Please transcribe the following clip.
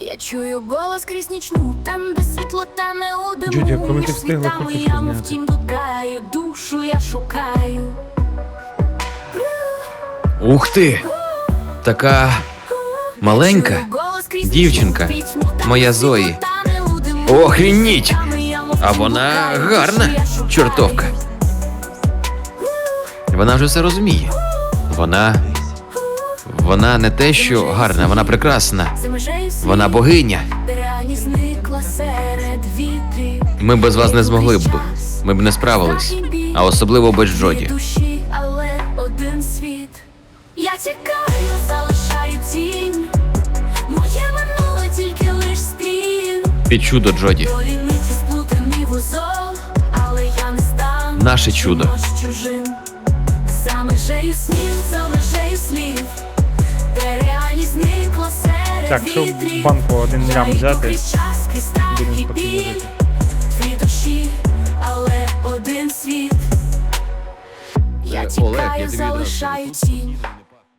Я чую голос крізь нічну, там де світло та не у диму Між світами яму втім блукаю, душу я шукаю. Ух ти! Така маленька дівчинка, моя Зої. яму А вона гарна, чортовка. Вона вже все розуміє. Вона. Вона не те, що гарна, вона прекрасна. Вона богиня. Ми без вас не змогли б. Ми б не справились. А особливо без Джоді. але один світ. Я тікаю, залишаю тінь. Моє минуле тільки лиш спін. Ти чудо, Джоді. Наше чудо. За межею снів, за межею слів. Де реальність зникла серед Так, що в банку один лям взяти, будемо спокійно жити. Дві душі, але один світ. Я Е, тікаю, Олег, я тобі одразу залишаю тінь.